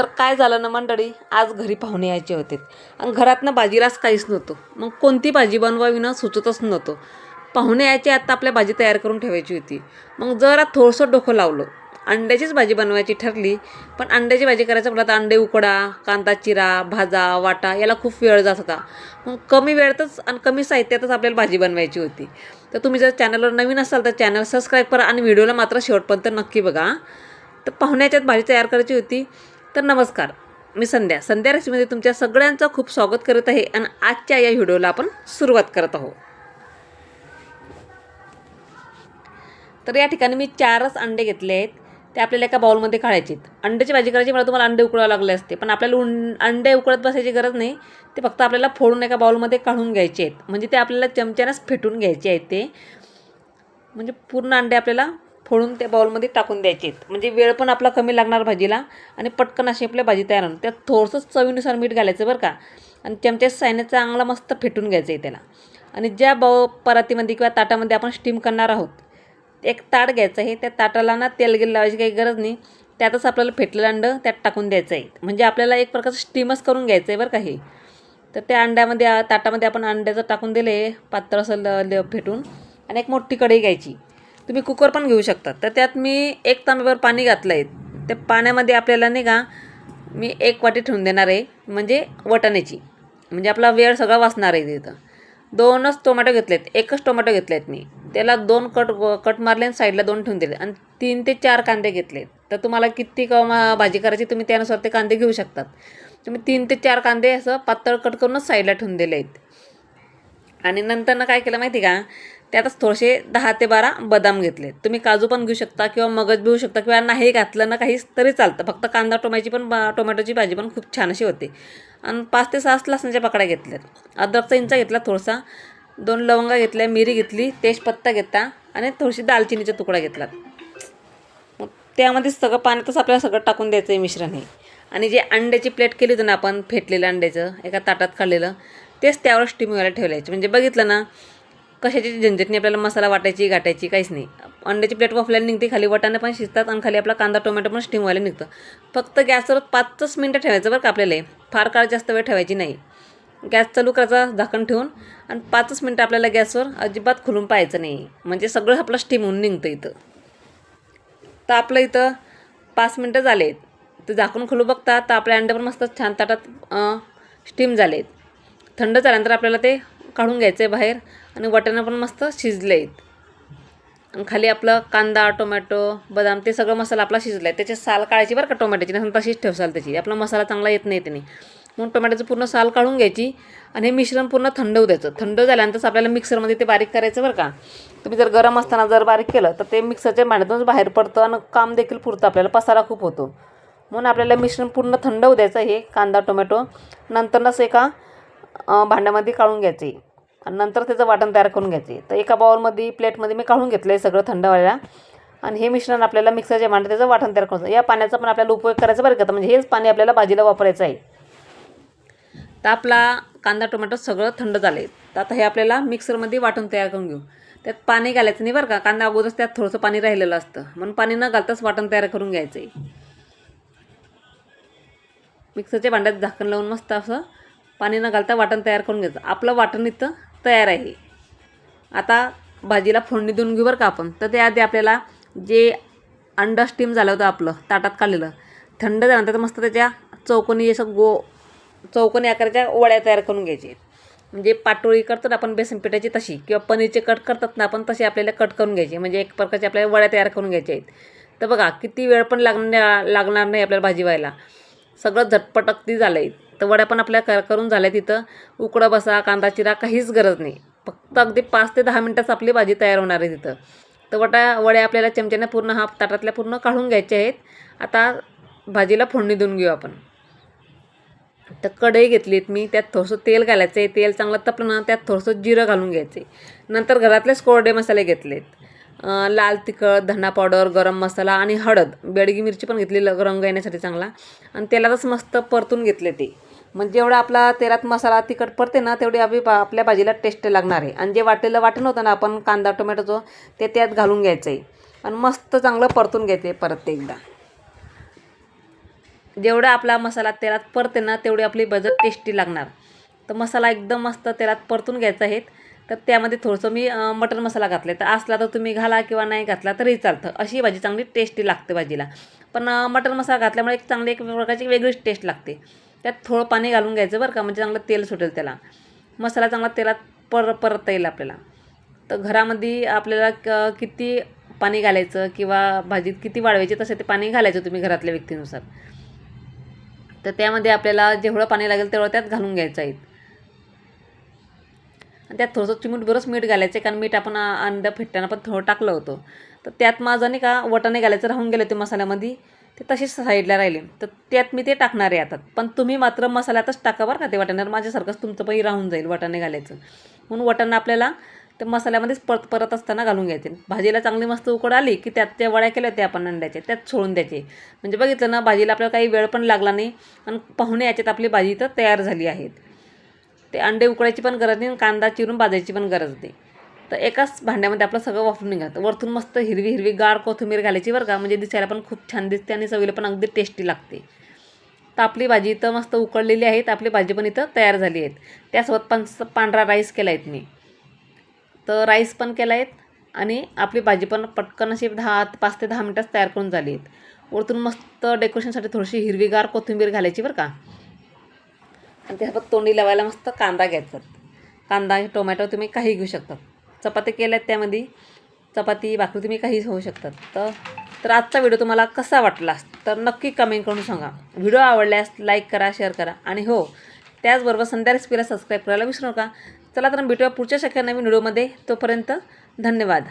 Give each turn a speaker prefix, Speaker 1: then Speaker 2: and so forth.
Speaker 1: तर काय झालं ना मंडळी? आज घरी पाहुणे यायचे होते. आणि घरातनं भाजीलाच काहीच नव्हतं. मग कोणती भाजी बनवावी ना सुचतच नव्हतं. पाहुणे यायचे आता आपल्या भाजी तयार करून ठेवायची होती. मग जरा थोडंसं डोकं लावलं. अंड्याचीच भाजी बनवायची ठरली पण अंड्याची भाजी करायचं म्हटलं तर अंडे उकडा कांदा चिरा भाजा वाटा याला खूप वेळ जात होता. मग कमी वेळातच आणि कमी साहित्यातच आपल्याला भाजी बनवायची होती. तर तुम्ही जर चॅनलवर नवीन असाल तर चॅनल सबस्क्राईब करा आणि व्हिडिओला मात्र शेवटपर्यंत नक्की बघा तर पाहुण्याच्यात भाजी तयार करायची होती. तर नमस्कार मी संध्या. संध्या रेसिपीमध्ये तुमच्या सगळ्यांचं खूप स्वागत करत आहे आणि आजच्या या व्हिडिओला आपण सुरुवात करत आहोत. तर या ठिकाणी मी चारच अंडे घेतले आहेत. ते आपल्याला एका बाउलमध्ये काढायचे आहेत. अंड्याची भाजी करायची मला तुम्हाला अंडे उकळावं लागले असते. पण आपल्याला उं अंडे उकळत बसायची गरज नाही. ते फक्त आपल्याला फोडून एका बाउलमध्ये काढून घ्यायचे आहेत. म्हणजे ते आपल्याला चमच्यानंच फेटून घ्यायचे आहेत ते. म्हणजे पूर्ण अंडे आपल्याला फोडून त्या बाउलमध्ये टाकून द्यायचे. आहेत म्हणजे वेळ पण आपला कमी लागणार भाजीला. आणि पटकन अशी आपल्या भाजी तयार होणार. त्यात थोडंसं चवीनुसार मीठ घालायचं बरं का. आणि चमच्या सायने चांगला मस्त फेटून घ्यायचं आहे त्याला. आणि ज्या बाऊ परातीमध्ये किंवा ताटामध्ये आपण स्टीम करणार आहोत एक ताट घ्यायचं आहे. त्या ताटाला ना तेल गेलं लावायची काही गरज नाही. त्यातच आपल्याला फेटलेलं अंडं त्यात टाकून द्यायचं आहे म्हणजे आपल्याला एक प्रकारचं स्टीमच करून घ्यायचं आहे बरं का हे. तर त्या अंड्यामध्ये ताटामध्ये आपण अंड्याचं टाकून दिले पात्र असं ल ल फेटून. आणि एक मोठी कढई घ्यायची. तुम्ही कुकर पण घेऊ शकता. तर त्यात मी एक तांब्यावर पाणी घातलं आहे त्या पाण्यामध्ये आपल्याला नाही का मी एक वाटी ठेवून देणार आहे म्हणजे वटाण्याची. म्हणजे आपला वेळ सगळा वाचणार आहे तिथं. दोनच टोमॅटो घेतले आहेत एकच टोमॅटो घेतले आहेत मी. त्याला दोन कट कट मारले आणि साईडला दोन ठेवून दिले. आणि तीन ते चार कांदे घेतलेत. तर तुम्हाला किती क भाजी करायची तुम्ही त्यानुसार ते कांदे घेऊ शकतात. तुम्ही तीन ते चार कांदे असं पातळ कट करूनच साईडला ठेवून दिले आहेत आणि नंतरनं काय केलं माहिती का त्यातच थोडेसे दहा ते बारा बदाम घेतले. तुम्ही काजू पण घेऊ शकता किंवा मगज घेऊ शकता किंवा नाही घातलं ना काहीच तरी चालतं. फक्त कांदा टोमॅची पण बा टोमॅटोची भाजी पण खूप छान अशी होते. आणि पाच ते सहा लसणाच्या पकड्या घेतल्यात. अद्रकचा इंचा घेतला थोडासा. दोन लवंगा घेतल्या मिरी घेतली तेजपत्ता घेतला आणि थोडीशी दालचिनीचा तुकडा घेतला. मग त्यामध्ये सगळं पाण्यातच आपल्याला सगळं टाकून द्यायचं आहे मिश्रण हे. आणि जे अंड्याची प्लेट केली होती ना आपण फेटलेलं अंड्याचं एका ताटात काढलेलं तेच त्यावर स्टीम व्हायला ठेवलायचे म्हणजे बघितलं ना कशाची झंझट नाही आपल्याला मसाला वाटायची गाठायची काहीच नाही. अंड्याची प्लेट वाफल्याला निघते खाली वटाने पण शिजतात आणि खाली आपला कांदा टोमॅटो पण स्टीम व्हायला निघतं. फक्त गॅसवर पाचच मिनटं ठेवायचं बरं का आपल्याला. फार काळ जास्त वेळ ठेवायची नाही. गॅस चालू करायचा झाकण ठेवून आणि पाचच मिनटं आपल्याला गॅसवर अजिबात खुलून पाहायचं नाही. म्हणजे सगळं आपलं स्टीम होऊन निघतं इथं. तर आपलं इथं पाच मिनटं झाले तर झाकून खुलू बघता तर आपल्या अंडे पण मस्त छान ताटात स्टीम झालेत. थंड झाल्यानंतर आपल्याला ते काढून घ्यायचं आहे बाहेर आणि वाटाणा पण मस्त शिजले आहेत आणि खाली आपलं कांदा टोमॅटो बदाम ते सगळं मसाला आपला शिजला आहे त्याची साल काढायची बरं का टोमॅटोची? नसून तशीच ठेवसाल त्याची. आपला मसाला चांगला येत नाही त्याने. म्हणून टोमॅटोचं पूर्ण साल काढून घ्यायची आणि हे मिश्रण पूर्ण थंड होऊ द्यायचं. थंड झाल्यानंतरच आपल्याला मिक्सरमध्ये ते बारीक करायचं बरं का? तुम्ही जर गरम असताना जर बारीक केलं तर ते मिक्सरच्या भांड्यातूनच बाहेर पडतं आणि काम देखील पुरतं. आपल्याला पसारा खूप होतो. म्हणून आपल्याला मिश्रण पूर्ण थंड होऊ द्यायचं. हे कांदा टोमॅटो नंतरच एका भांड्यामध्ये काढून घ्यायचे. आणि नंतर त्याचं वाटण तयार करून घ्यायचे. तर एका बाउलमध्ये प्लेटमध्ये मी काढून घेतलं आहे सगळं थंड व्हायला आणि हे मिश्रण आपल्याला मिक्सरच्या भांड्यात त्याचं वाटण तयार करून या पाण्याचा पण आपल्याला उपयोग करायचा बरं का. तर म्हणजे हेच पाणी आपल्याला भाजीला वापरायचं आहे. तर आपला कांदा टोमॅटो सगळं थंड झालं आहे तर आता हे आपल्याला मिक्सरमध्ये वाटण तयार करून घेऊ. त्यात पाणी घालायचं नाही बरं का. कांदा अगोदरच त्यात थोडंसं पाणी राहिलेलं असतं. म्हणून पाणी न घालताच वाटण तयार करून घ्यायचं आहे मिक्सरच्या भांड्यात झाकण लावून मस्त असं पाणी न घालता वाटण तयार करून घ्यायचं. आपलं वाटण इथं तयार आहे. आता भाजीला फोडणी देऊन घेऊ बरं का आपण. तर त्याआधी आपल्याला जे अंडा स्टीम झालं होतं आपलं ताटात काढलेलं थंड झाल्यानंतर मस्त त्याच्या चौकोनी असं गो चौकोनी आकाराच्या वड्या तयार करून घ्यायचे. म्हणजे पाटोळी करतो ना आपण बेसन पिठाची तशी किंवा पनीरचे कट करतात ना आपण तसे आपल्याला कट करून घ्यायचे. म्हणजे एक प्रकारचे आपल्याला वड्या तयार करून घ्यायच्या आहेत. तर बघा किती वेळ पण लागण्या लागणार नाही आपल्याला भाजी व्हायला. सगळं झटपट अगदी झालं आहे तर वड्या पण आपल्या कर करून झाल्या तिथं. उकडं बसा कांदा चिरा काहीच गरज नाही. फक्त अगदी पाच ते दहा मिनटात आपली भाजी तयार होणार आहे तिथं. तर वटा वड्या आपल्याला चमच्याने पूर्ण हा ताटातल्या पूर्ण काढून घ्यायचे आहेत. आता भाजीला फोडणी देऊन घेऊ आपण. तर कढई घेतलीत मी त्यात थोडंसं तेल घालायचं आहे तेल चांगलं तपलं ना त्यात थोडंसं जिरं घालून घ्यायचे नंतर घरातलेच कोरडे मसाले घेतलेत. लाल तिखट धना पावडर गरम मसाला आणि हळद. बेडगी मिरची पण घेतली रंग येण्यासाठी चांगला. आणि तेलातच मस्त परतून घेतले ते. म्हणजे जेवढा आपला तेलात मसाला तिखट पडते ना तेवढी आपली बा आपल्या भाजीला टेस्ट लागणार आहे. आणि जे वाटलेलं वाटण होतं ना आपण कांदा टोमॅटोचं ते त्यात घालून घ्यायचं आहे आणि मस्त चांगलं परतून घ्यायचं आहे परत एकदा. जेवढा आपला मसाला तेलात परते ना तेवढी आपली भजी टेस्टी लागणार. तर मसाला एकदम मस्त तेलात परतून घ्यायचा आहेत तर त्यामध्ये थोडंसं मी मटर मसाला घातला तर असला तर तुम्ही घाला किंवा नाही घातला तरी चालतं. अशी भाजी चांगली टेस्टी लागते भाजीला. पण मटर मसाला घातल्यामुळे एक चांगली एक प्रकारची वेगळीच टेस्ट लागते. त्यात थोडं पाणी घालून घ्यायचं बरं का म्हणजे चांगलं तेल सुटेल त्याला. मसाला चांगला तेलात पर परतता येईल आपल्याला. तर घरामध्ये आपल्याला क किती पाणी घालायचं किंवा भाजीत किती वाढवायचे तसे ते पाणी घालायचं तुम्ही घरातल्या व्यक्तीनुसार. तर त्यामध्ये आपल्याला जेवढं पाणी लागेल तेवढं त्यात घालून घ्यायचं आहे. आणि त्यात थोडंसं चिमूट बरंच मीठ घालायचं कारण मीठ आपण आ- अंडा फेटताना पण थोडं टाकलं होतं. तर त्यात माझं नाही का वटाणे घालायचं राहून गेले ते मसाल्यामध्ये ते तसेच साईडला राहिले. तर त्यात मी ते टाकणार आहे आता. पण तुम्ही मात्र मसाल्यातच टाका बरं का ते वाटाण्यावर. माझ्यासारखंच तुमचं पण राहून जाईल वाटाणे घालायचं. म्हणून वटाणा आपल्याला ते मसाल्यामध्येच परत परत असताना घालून घ्यायचे. भाजीला चांगली मस्त उकड आली की त्यात त्या वड्या केल्या त्या आपण अंड्याच्या त्यात सोडून द्यायचे. म्हणजे बघितलं ना भाजीला आपल्याला काही वेळ पण लागला नाही आणि पाहुणे याच्यात आपली भाजी तर तयार झाली आहेत. ते अंडे उकडायची पण गरज नाही आणि कांदा चिरून भाजायची पण गरज नाही. तर एकाच भांड्यामध्ये आपलं सगळं वाफरून निघालं. वरतून मस्त हिरवी हिरवी गार कोथिंबीर घालायची बरं का म्हणजे दिसायला पण खूप छान दिसते आणि चवीला पण अगदी टेस्टी लागते. तर आपली भाजी इथं मस्त उकळलेली आहेत आपली भाजी पण इथं तयार झाली आहेत त्यासोबत पण पांढरा राईस केला आहेत मी. तर राईस पण केला आहेत आणि आपली भाजी पण पटकन अशी दहा पाच ते दहा मिनटात तयार करून झाली आहेत. वरतून मस्त डेकोरेशनसाठी थोडीशी हिरवीगार कोथिंबीर घालायची बरं का. आणि त्यासोबत तोंडी लावायला मस्त कांदा घ्यायचा. कांदा टोमॅटो तुम्ही काही घेऊ शकतात चपाती केल्यात त्यामध्ये चपाती भाकरी तुम्ही काही होऊ शकतात तर तर आजचा व्हिडिओ तुम्हाला कसा वाटला तर नक्की कमेंट करून सांगा. व्हिडिओ आवडल्यास लाईक करा शेअर करा. आणि हो त्याचबरोबर संध्या रेसिपीला सबस्क्राईब करायला विसरू नका. चला तर भेटूया पुढच्या शक्य नवीन व्हिडिओमध्ये. तोपर्यंत धन्यवाद.